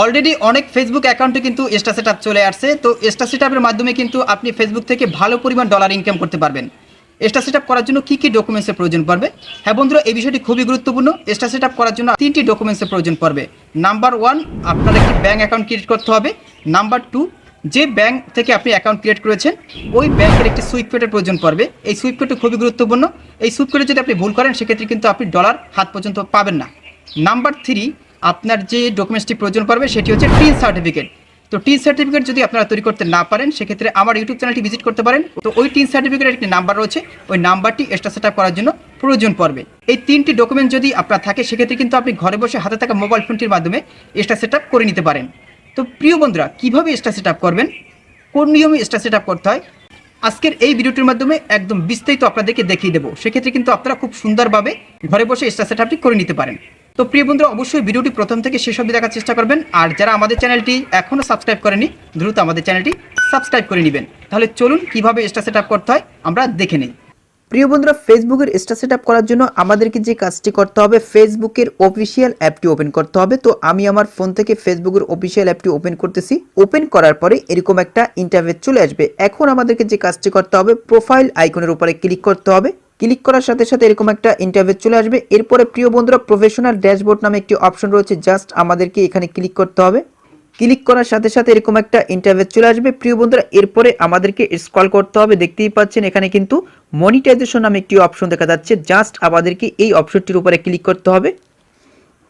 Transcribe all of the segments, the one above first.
Already অনেক Facebook অ্যাকাউন্টে কিন্তু এক্সট্রা সেট চলে আসছে। তো এক্সট্রা সেট মাধ্যমে কিন্তু আপনি ফেসবুক থেকে ভালো পরিমাণ ডলার ইনকাম করতে পারবেন। এক্সট্রা সেট করার জন্য কী কী ডকুমেন্টসের প্রয়োজন পড়বে? হ্যাঁ বন্ধুরা, এই বিষয়টি খুবই গুরুত্বপূর্ণ। এক্সট্রা সেট করার জন্য তিনটি ডকুমেন্টসের প্রয়োজন পড়বে। নাম্বার ওয়ান আপনার একটি ব্যাঙ্ক অ্যাকাউন্ট ক্রিয়েট করতে হবে। নাম্বার টু যে ব্যাংক থেকে আপনি অ্যাকাউন্ট ক্রিয়েট করেছেন, ওই ব্যাংকের একটি সুইপকোডের প্রয়োজন পড়বে। এই সুইপকোডটি খুবই গুরুত্বপূর্ণ। এই সুইপকোডে যদি আপনি ভুল করেন, সেক্ষেত্রে কিন্তু আপনি ডলার হাত পর্যন্ত পাবেন না। নাম্বার থ্রি আপনার যে ডকুমেন্টসটি প্রয়োজন পড়বে, সেটি হচ্ছে টিন সার্টিফিকেট তো টিন সার্টিফিকেট যদি আপনারা তৈরি করতে না পারেন, সেক্ষেত্রে আমার ইউটিউব চ্যানেলটি ভিজিট করতে পারেন। তো ওই টিন সার্টিফিকেটের একটি নাম্বার রয়েছে, ওই নাম্বারটি এক্সট্রা সেট করার জন্য প্রয়োজন পড়বে। এই তিনটি ডকুমেন্ট যদি আপনার থাকে, সেক্ষেত্রে কিন্তু আপনি ঘরে বসে হাতে থাকা মোবাইল ফোনটির মাধ্যমে এক্সট্রা সেট করে নিতে পারেন। তো প্রিয় বন্ধুরা, কীভাবে এক্সট্রা সেট করবেন? কোন নিয়মে এক্সট্রা সেট করতে হয়? আজকের এই ভিডিওটির মাধ্যমে একদম বিস্তারিত আপনাদেরকে দেখিয়ে দেবো। সেক্ষেত্রে কিন্তু আপনারা খুব সুন্দরভাবে ঘরে বসে এক্সট্রা সেটআপটি করে নিতে পারেন। তো প্রিয় বন্ধুরা, অবশ্যই ভিডিওটি প্রথম থেকে শেষ অবধি দেখার চেষ্টা করবেন। আর যারা আমাদের চ্যানেলটি এখনও সাবস্ক্রাইব করেনি, দ্রুত আমাদের চ্যানেলটি সাবস্ক্রাইব করে নেবেন। তাহলে চলুন, কীভাবে এক্সট্রা সেটআপ করতে হয়, আমরা দেখে নিই। প্রিয় বন্ধুরা, ফেসবুকের এক্সট্রা সেট করার জন্য আমাদেরকে যে কাজটি করতে হবে, ফেসবুকের অফিসিয়াল অ্যাপটি ওপেন করতে হবে। তো আমি আমার ফোন থেকে ফেসবুকের অফিসিয়াল অ্যাপটি ওপেন করতেছি। ওপেন করার পরে এরকম একটা ইন্টারভেট চলে আসবে। এখন আমাদেরকে যে কাজটি করতে হবে প্রোফাইল আইকনের উপরে ক্লিক করতে হবে। ক্লিক করার সাথে সাথে এরকম একটা ইন্টারভেট চলে আসবে। এরপরে প্রিয় বন্ধুরা প্রফেশনাল ড্যাশবোর্ড নামে একটি অপশন রয়েছে। জাস্ট আমাদেরকে এখানে ক্লিক করতে হবে। ক্লিক করার সাথে সাথে এরকম একটা ইন্টারভেট চলে আসবে। প্রিয় বন্ধুরা, এরপরে আমাদেরকে স্ক্রল করতে হবে। দেখতেই পাচ্ছেন এখানে কিন্তু মনিটাইজেশন নামে একটি অপশন দেখা যাচ্ছে। জাস্ট আমাদেরকে এই অপশনটির উপরে ক্লিক করতে হবে।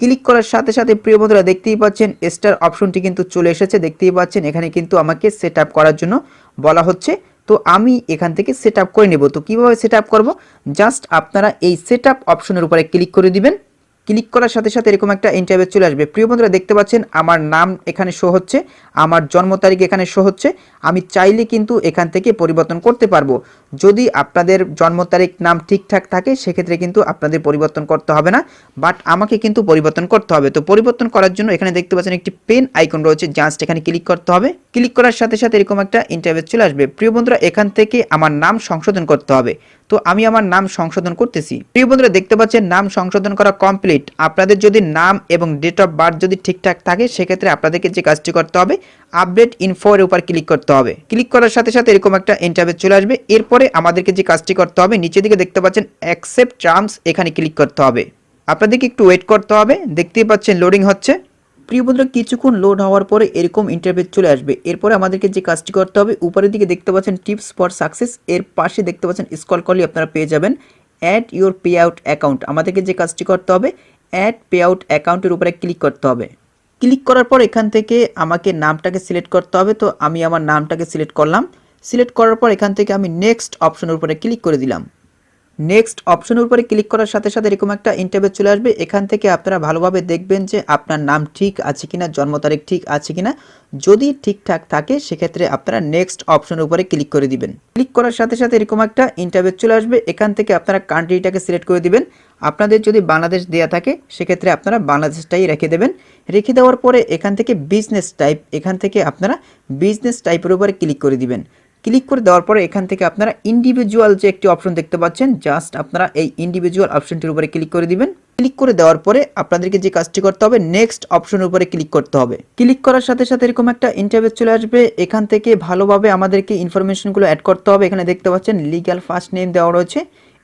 ক্লিক করার সাথে সাথে প্রিয় বন্ধুরা, দেখতেই পাচ্ছেন স্টার অপশনটি কিন্তু চলে এসেছে। দেখতেই পাচ্ছেন এখানে কিন্তু আমাকে সেট করার জন্য বলা হচ্ছে। তো আমি এখান থেকে সেট করে নেব। তো কীভাবে সেট করব? জাস্ট আপনারা এই সেট অপশনের উপরে ক্লিক করে দিবেন। ক্লিক করার সাথে সাথে এরকম একটা ইন্টারভিউ চলে আসবে। প্রিয় বন্ধুরা, দেখতে পাচ্ছেন, আমার নাম এখানে শো হচ্ছে, আমার জন্ম তারিখ এখানে শো হচ্ছে, আমি চাইলে কিন্তু এখান থেকে পরিবর্তন করতে পারব। যদি আপনাদের জন্ম তারিখ, নাম ঠিকঠাক থাকে, সেক্ষেত্রে কিন্তু আপনাদের পরিবর্তন করতে হবে না বাট আমাকে কিন্তু পরিবর্তন করতে হবে। তো পরিবর্তন করার জন্য এখানে দেখতে পাচ্ছেন একটি পেন আইকন রয়েছে জাস্ট এখানে ক্লিক করতে হবে। ক্লিক করার সাথে সাথে এরকম একটা ইন্টারভিউ চলে আসবে। প্রিয় বন্ধুরা, এখান থেকে আমার নাম সংশোধন করতে হবে। তো আমি আমার নাম সংশোধন করতেছি। প্রিয় বন্ধুরা, দেখতে পাচ্ছেন, নাম সংশোধন করা কমপ্লিট আপনাদের যদি নাম এবং ডেট অফ বার্থ যদি ঠিকঠাক থাকে, সেক্ষেত্রে আপনাদেরকে যে কাজটি করতে হবে আপডেট ইনফোর উপর ক্লিক করতে হবে। ক্লিক করার সাথে সাথে এরকম একটা ইন্টারভিউ চলে আসবে। এরপরে আমাদেরকে যে কাজটি করতে হবে, নিচের দিকে দেখতে পাচ্ছেন অ্যাকসেপ্ট টার্মস এখানে ক্লিক করতে হবে। আপনাদেরকে একটু ওয়েট করতে হবে। দেখতেই পাচ্ছেন লোডিং হচ্ছে। প্রিয় বন্ধুরা কিছুক্ষণ লোড হওয়ার পরে এরকম ইন্টারভিউ চলে আসবে। এরপরে আমাদেরকে যে কাজটি করতে হবে, উপরের দিকে দেখতে পাচ্ছেন টিপস ফর সাকসেস এর পাশে দেখতে পাচ্ছেন স্কল করলে আপনারা পেয়ে যাবেন। Add your payout account আমাদেরকে যে কাজটি করতে হবে অ্যাড পে আউট অ্যাকাউন্টের উপরে ক্লিক করতে হবে। ক্লিক করার পর এখান থেকে আমাকে নামটাকে সিলেক্ট করতে হবে, তো আমি আমার নামটাকে সিলেক্ট করলাম। সিলেক্ট করার পর এখান থেকে আমি নেক্সট অপশনের উপরে ক্লিক করে দিলাম। নেক্সট অপশনের উপরে ক্লিক করার সাথে সাথে এরকম একটা ইন্টারভিউ চলে আসবে। এখান থেকে আপনারা ভালোভাবে দেখবেন যে আপনার নাম ঠিক আছে কিনা, জন্ম তারিখ ঠিক আছে কিনা। যদি ঠিকঠাক থাকে, সেক্ষেত্রে আপনারা নেক্সট অপশনের উপরে ক্লিক করে দিবেন। ক্লিক করার সাথে সাথে এরকম একটা ইন্টারভিউ চলে আসবে। এখান থেকে আপনারা কান্ট্রিটাকে সিলেক্ট করে দিবেন। আপনাদের যদি বাংলাদেশ দেয়া থাকে, সেক্ষেত্রে আপনারা বাংলাদেশটাই রেখে দেবেন। রেখে দেওয়ার পরে এখান থেকে বিজনেস টাইপ এখান থেকে আপনারা বিজনেস টাইপের উপরে ক্লিক করে দিবেন। ক্লিক করে দেওয়ার পরে এখান থেকে আপনারা ইন্ডিভিজুয়াল যে একটি অপশন দেখতে পাচ্ছেন জাস্ট আপনারা এই ইন্ডিভিজুয়াল অপশনটির উপরে ক্লিক করে দিবেন। ক্লিক করে দেওয়ার পরে আপনাদেরকে যে কাজটি করতে হবে নেক্সট অপশনের উপরে ক্লিক করতে হবে। ক্লিক করার সাথে সাথে এরকম একটা ইন্টারভিউ চলে আসবে। এখান থেকে ভালোভাবে আমাদেরকে ইনফরমেশনগুলো অ্যাড করতে হবে। এখানে দেখতে পাচ্ছেন লিগ্যাল ফার্স্ট নেম দেওয়া রয়েছে।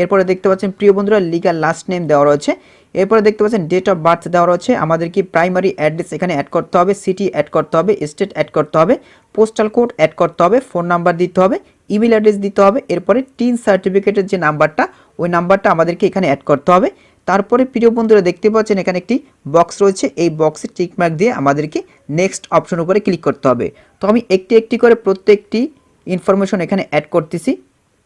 এরপরে দেখতে পাচ্ছেন, প্রিয় বন্ধুরা লিগ্যাল লাস্ট নেম দেওয়া রয়েছে। এরপরে দেখতে পাচ্ছেন ডেট অফ বার্থ দেওয়া রয়েছে। আমাদেরকে প্রাইমারি অ্যাড্রেস এখানে অ্যাড করতে হবে সিটি অ্যাড করতে হবে স্টেট অ্যাড করতে হবে পোস্টাল কোড অ্যাড করতে হবে ফোন নাম্বার দিতে হবে ইমেল অ্যাড্রেস দিতে হবে, এরপরে টিন সার্টিফিকেটের যে নাম্বারটা ওই নাম্বারটা আমাদেরকে এখানে অ্যাড করতে হবে। তারপরে প্রিয় বন্ধুরা, দেখতে পাচ্ছেন, এখানে একটি বক্স রয়েছে। এই বক্সে টিকমার্ক দিয়ে আমাদেরকে নেক্সট অপশন উপরে ক্লিক করতে হবে। তো আমি একটি একটি করে প্রত্যেকটি ইনফরমেশন এখানে অ্যাড করতেছি।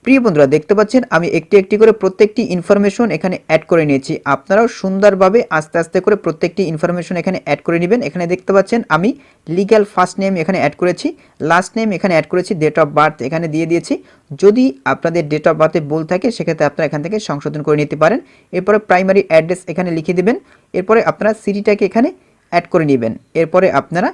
প্রিয় বন্ধুরা, দেখতে পাচ্ছেন, আমি একটি একটি করে প্রত্যেকটি ইনফরমেশন এখানে অ্যাড করে নিয়েছি। আপনারাও সুন্দরভাবে আস্তে আস্তে করে প্রত্যেকটি ইনফরমেশন এখানে অ্যাড করে নেবেন। এখানে দেখতে পাচ্ছেন, আমি লিগ্যাল ফার্স্ট নেম এখানে অ্যাড করেছি লাস্ট নেম এখানে অ্যাড করেছি ডেট অফ বার্থ এখানে দিয়ে দিয়েছি। যদি আপনাদের ডেট অফ বার্থে ভুল থাকে, সেক্ষেত্রে আপনারা এখান থেকে সংশোধন করে নিতে পারেন। এরপরে প্রাইমারি অ্যাড্রেস এখানে লিখে দেবেন। এরপরে আপনারা সিটিটাকে এখানে অ্যাড করে নেবেন। এরপরে আপনারা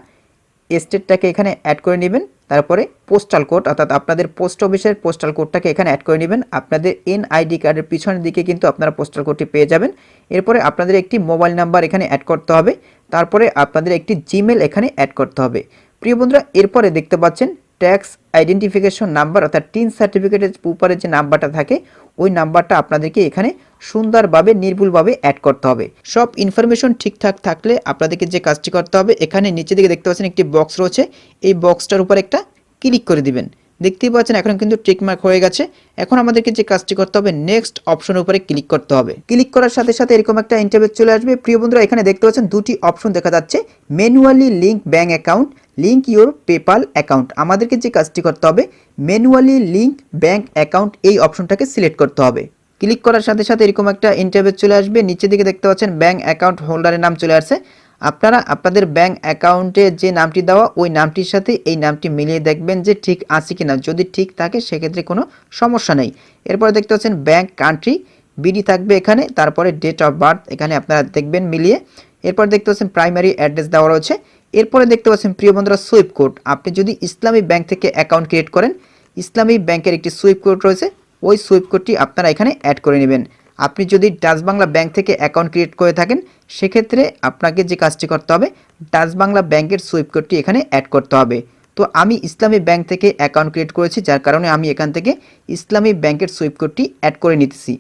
স্টেটটাকে এখানে অ্যাড করে নেবেন। তারপরে পোস্টাল কোড অর্থাৎ আপনাদের পোস্ট অফিসের পোস্টাল কোডটাকে এখানে অ্যাড করে নেবেন। আপনাদের এনআইডি কার্ডের পিছনের দিকে কিন্তু আপনারা পোস্টাল কোডটি পেয়ে যাবেন। এরপরে আপনাদের একটি মোবাইল নাম্বার এখানে অ্যাড করতে হবে। তারপরে আপনাদের একটি জিমেল এখানে অ্যাড করতে হবে। প্রিয় বন্ধুরা, এরপরে দেখতে পাচ্ছেন ট্যাক্স আইডেন্টিফিকেশন নাম্বার অর্থাৎ টিন সার্টিফিকেটের উপরে যে নাম্বারটা থাকে, ওই নাম্বারটা আপনাদেরকে এখানে সুন্দরভাবে, নির্ভুলভাবে অ্যাড করতে হবে। সব ইনফরমেশন ঠিকঠাক থাকলে আপনাদেরকে যে কাজটি করতে হবে, এখানে নিচে দিকে দেখতে পাচ্ছেন একটি বক্স রয়েছে। এই বক্সটার উপর একটা ক্লিক করে দিবেন। দেখতেই পাচ্ছেন এখন কিন্তু টিকমার্ক হয়ে গেছে। এখন আমাদেরকে যে কাজটি করতে হবে নেক্সট অপশনের উপরে ক্লিক করতে হবে। ক্লিক করার সাথে সাথে এরকম একটা ইন্টারভিউ চলে আসবে। প্রিয় বন্ধুরা, এখানে দেখতে পাচ্ছেন দুটি অপশন দেখা যাচ্ছে। Manually link bank account link your PayPal account আমাদেরকে যে কাজটি করতে হবে ম্যানুয়ালি লিঙ্ক ব্যাঙ্ক অ্যাকাউন্ট এই অপশনটাকে সিলেক্ট করতে হবে। ক্লিক করার সাথে সাথে এরকম একটা ইন্টারভিউ চলে আসবে। নিচের দিকে দেখতে পাচ্ছেন ব্যাঙ্ক অ্যাকাউন্ট হোল্ডারের নাম চলে আসছে। আপনারা আপনাদের ব্যাঙ্ক অ্যাকাউন্টে যে নামটি দেওয়া, ওই নামটির সাথে এই নামটি মিলিয়ে দেখবেন যে ঠিক আছে কিনা। যদি ঠিক থাকে, সেক্ষেত্রে কোনো সমস্যা নেই। এরপরে দেখতে পাচ্ছেন ব্যাঙ্ক কান্ট্রি বিডি থাকবে এখানে, তারপরে ডেট অফ বার্থ এখানে আপনারা দেখবেন মিলিয়ে। এরপর দেখতে পাচ্ছেন প্রাইমারি অ্যাড্রেস দেওয়া রয়েছে। এরপরে দেখতে পাচ্ছেন, প্রিয় বন্ধুরা, সুইপ কোড। আপনি যদি ইসলামী ব্যাংক থেকে অ্যাকাউন্ট ক্রিয়েট করেন, ইসলামী ব্যাংকের একটি সুইপ কোড রয়েছে, ওই সুইপ কোডটি আপনারা এখানে অ্যাড করে নেবেন। আপনি যদি ডাচ বাংলা ব্যাংক থেকে অ্যাকাউন্ট ক্রিয়েট করে থাকেন, সেক্ষেত্রে আপনাকে যে কাজটি করতে হবে, ডাচ বাংলা ব্যাংকের সুইপ কোডটি এখানে অ্যাড করতে হবে। তো আমি ইসলামী ব্যাংক থেকে অ্যাকাউন্ট ক্রিয়েট করেছি, যার কারণে আমি এখান থেকে ইসলামী ব্যাংকের সুইপ কোডটি অ্যাড করে নিতেছি।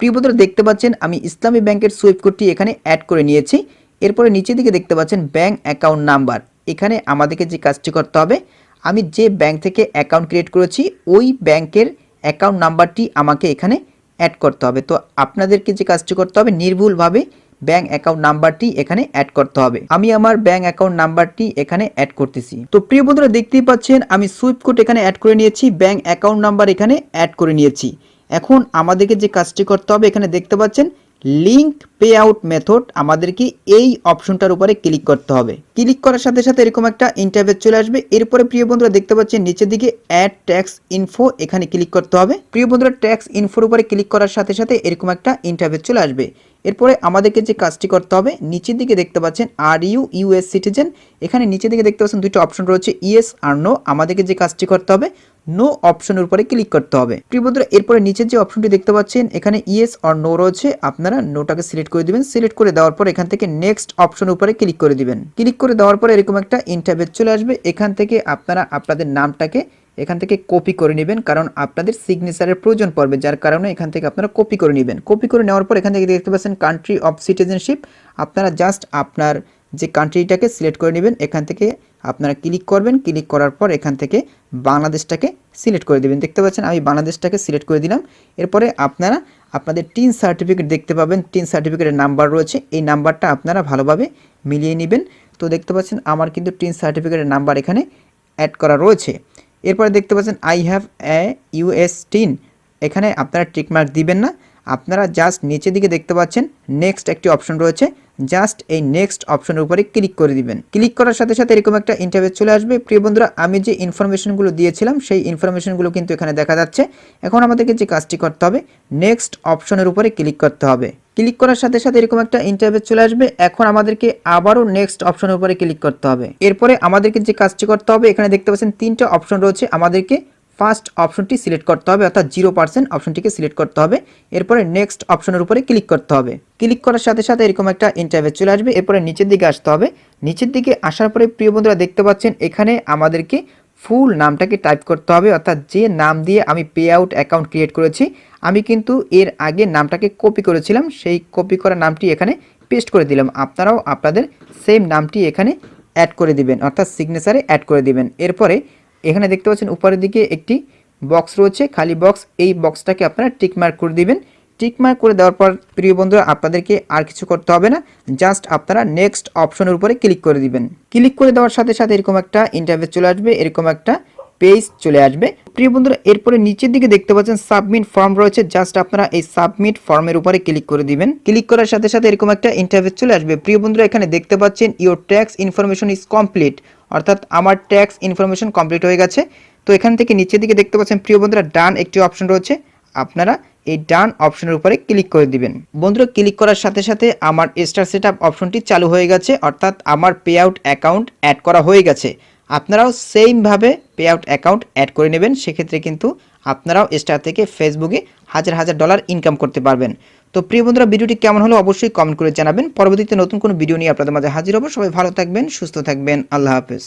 প্রিয় বন্ধুরা, দেখতে পাচ্ছেন, আমি ইসলামী ব্যাংকের সুইপ কোডটি এখানে অ্যাড করে নিয়েছি। এরপরে নিচের দিকে দেখতে পাচ্ছেন ব্যাংক অ্যাকাউন্ট নাম্বার এখানে আমাদেরকে যে কাজটি করতে হবে, আমি যে ব্যাংক থেকে অ্যাকাউন্ট ক্রিয়েট করেছি, ওই ব্যাংকের অ্যাকাউন্ট নাম্বারটি আমাকে এখানে অ্যাড করতে হবে। তো আপনাদেরকে যে কাজটি করতে হবে, নির্ভুলভাবে ব্যাংক অ্যাকাউন্ট নাম্বারটি এখানে অ্যাড করতে হবে। আমি আমার ব্যাংক অ্যাকাউন্ট নাম্বারটি এখানে অ্যাড করতেছি। তো প্রিয় বন্ধুরা, দেখতেই পাচ্ছেন, আমি সুইপ কোড এখানে অ্যাড করে নিয়েছি ব্যাংক অ্যাকাউন্ট নাম্বার এখানে অ্যাড করে নিয়েছি। এখন আমাদেরকে যে কাজটি করতে হবে, এখানে দেখতে পাচ্ছেন লিঙ্ক পে আউট মেথড আমাদেরকে এই অপশনটার উপরে ক্লিক করতে হবে। ক্লিক করার সাথে সাথে এরকম একটা ইন্টারভেজ চলে আসবে। এরপরে প্রিয় বন্ধুরা দেখতে পাচ্ছেন নিচের দিকে অ্যাড ট্যাক্স ইনফো এখানে ক্লিক করতে হবে। প্রিয় বন্ধুরা ট্যাক্স ইনফোর উপরে ক্লিক করার সাথে সাথে এরকম একটা ইন্টারভেজ চলে আসবে। এরপরে আমাদেরকে যে কাজটি করতে হবে, নিচের দিকে দেখতে পাচ্ছেন আর ইউ ইউএস সিটিজেন এখানে নিচের দিকে দেখতে পাচ্ছেন দুটো অপশন রয়েছে ইয়েস আর নো আমাদেরকে যে কাজটি করতে হবে নো অপশনের উপরে ক্লিক করতে হবে। প্রিয় বন্ধুরা, এরপরে নিচের যে অপশনটি দেখতে পাচ্ছেন, এখানে ইয়েস আর নো রয়েছে। আপনারা নোটাকে সিলেক্ট করে দিবেন। সিলেক্ট করে দেওয়ার পর এখান থেকে নেক্সট অপশন উপরে ক্লিক করে দিবেন। ক্লিক করে দেওয়ার পর এরকম একটা ইন্টারভেস চলে আসবে। এখান থেকে আপনারা আপনাদের নামটাকে এখান থেকে কপি করে নেবেন, কারণ আপনাদের সিগনেচারের প্রয়োজন পড়বে, যার কারণে এখান থেকে আপনারা কপি করে নেবেন। কপি করে নেওয়ার পর এখান থেকে দেখতে পাচ্ছেন কান্ট্রি অফ সিটিজেনশিপ আপনারা জাস্ট আপনার যে কান্ট্রিটাকে সিলেক্ট করে নেবেন, এখান থেকে আপনারা ক্লিক করবেন ক্লিক করার পর এখান থেকে বাংলাদেশটাকে সিলেক্ট করে দেবেন। দেখতে পাচ্ছেন, আমি বাংলাদেশটাকে সিলেক্ট করে দিলাম। এরপরে আপনারা আপনাদের টিন সার্টিফিকেট দেখতে পাবেন। টিন সার্টিফিকেটের নাম্বার রয়েছে। এই নাম্বারটা আপনারা ভালোভাবে মিলিয়ে নেবেন। তো দেখতে পাচ্ছেন, আমার কিন্তু টিন সার্টিফিকেটের নাম্বার এখানে অ্যাড করা রয়েছে। এরপরে দেখতে পাচ্ছেন I have a US TIN এখানে আপনারা টিকমার্ক দিবেন না। আপনারা জাস্ট নিচের দিকে দেখতে পাচ্ছেন নেক্সট একটি অপশন রয়েছে। জাস্ট এই নেক্সট অপশনের উপরে ক্লিক করে দিবেন। ক্লিক করার সাথে সাথে এরকম একটা ইন্টারভিউ চলে আসবে। প্রিয় বন্ধুরা, আমি যে ইনফরমেশনগুলো দিয়েছিলাম, সেই ইনফরমেশনগুলো কিন্তু এখানে দেখা যাচ্ছে। এখন আমাদেরকে যে কাজটি করতে হবে নেক্সট অপশনের উপরে ক্লিক করতে হবে। ক্লিক করার সাথে সাথে এরকম একটা ইন্টারভিউ চলে আসবে। এখন আমাদেরকে আবারও নেক্সট অপশনের উপরে ক্লিক করতে হবে। এরপরে আমাদেরকে যে কাজটি করতে হবে, এখানে দেখতে পাচ্ছেন তিনটা অপশন রয়েছে আমাদেরকে। ফার্স্ট অপশনটি সিলেক্ট করতে হবে, অর্থাৎ জিরো পার্সেন্ট অপশনটিকে সিলেক্ট করতে হবে। এরপরে নেক্সট অপশনের উপরে ক্লিক করতে হবে। ক্লিক করার সাথে সাথে এরকম একটা ইন্টারভিউ চলে আসবে। এরপরে নিচের দিকে আসতে হবে। নিচের দিকে আসার পরে প্রিয় বন্ধুরা দেখতে পাচ্ছেন, এখানে আমাদেরকে ফুল নামটাকে টাইপ করতে হবে, অর্থাৎ যে নাম দিয়ে আমি পে আউট অ্যাকাউন্ট ক্রিয়েট করেছি, আমি কিন্তু এর আগে নামটাকে কপি করেছিলাম। সেই কপি করা নামটি এখানে পেস্ট করে দিলাম। আপনারাও আপনাদের সেম নামটি এখানে অ্যাড করে দিবেন, অর্থাৎ সিগনেচারে অ্যাড করে দিবেন। এরপরে এখানে দেখতে পাচ্ছেন উপরের দিকে একটি বক্স রয়েছে, খালি বক্স এই বক্সটাকে আপনারা টিকমার্ক করে দিবেন। টিকমার্ক করে দেওয়ার পর, প্রিয় বন্ধুরা, আপনাদেরকে আর কিছু করতে হবে না। জাস্ট আপনারা নেক্সট অপশনের উপরে ক্লিক করে দিবেন। ক্লিক করে দেওয়ার সাথে সাথে এরকম একটা ইন্টারভিউ চলে আসবে, এরকম একটা পেজ চলে আসবে। প্রিয় বন্ধুরা, এরপরে নিচের দিকে দেখতে পাচ্ছেন সাবমিট ফর্ম রয়েছে। জাস্ট আপনারা এই সাবমিট ফর্মের উপরে ক্লিক করে দিবেন। ক্লিক করার সাথে সাথে এরকম একটা ইন্টারভিউ চলে আসবে। প্রিয় বন্ধুরা, এখানে দেখতে পাচ্ছেন your tax information is complete অর্থাৎ আমার ট্যাক্স ইনফরমেশন কমপ্লিট হয়ে গেছে। তো এখান থেকে নিচের দিকে দেখতে পাচ্ছেন, প্রিয় বন্ধুরা ডান একটি অপশন রয়েছে। আপনারা এই ডান অপশনের উপরে ক্লিক করে দিবেন। বন্ধুরা, ক্লিক করার সাথে সাথে আমার স্টার সেট অপশনটি চালু হয়ে গেছে। অর্থাৎ আমার পে আউট অ্যাকাউন্ট অ্যাড করা হয়ে গেছে। আপনারাও সেমভাবে পে আউট অ্যাকাউন্ট অ্যাড করে নেবেন। সেক্ষেত্রে কিন্তু আপনারাও স্টার থেকে ফেসবুকে হাজার হাজার ডলার ইনকাম করতে পারবেন। তো প্রিয় বন্ধুরা, ভিডিওটি কেমন হলো অবশ্যই কমেন্ট করে জানাবেন। পরবর্তীতে নতুন কোনো ভিডিও নিয়ে আপনাদের মাঝে হাজির হব। সবাই ভালো থাকবেন, সুস্থ থাকবেন। আল্লাহ হাফেজ।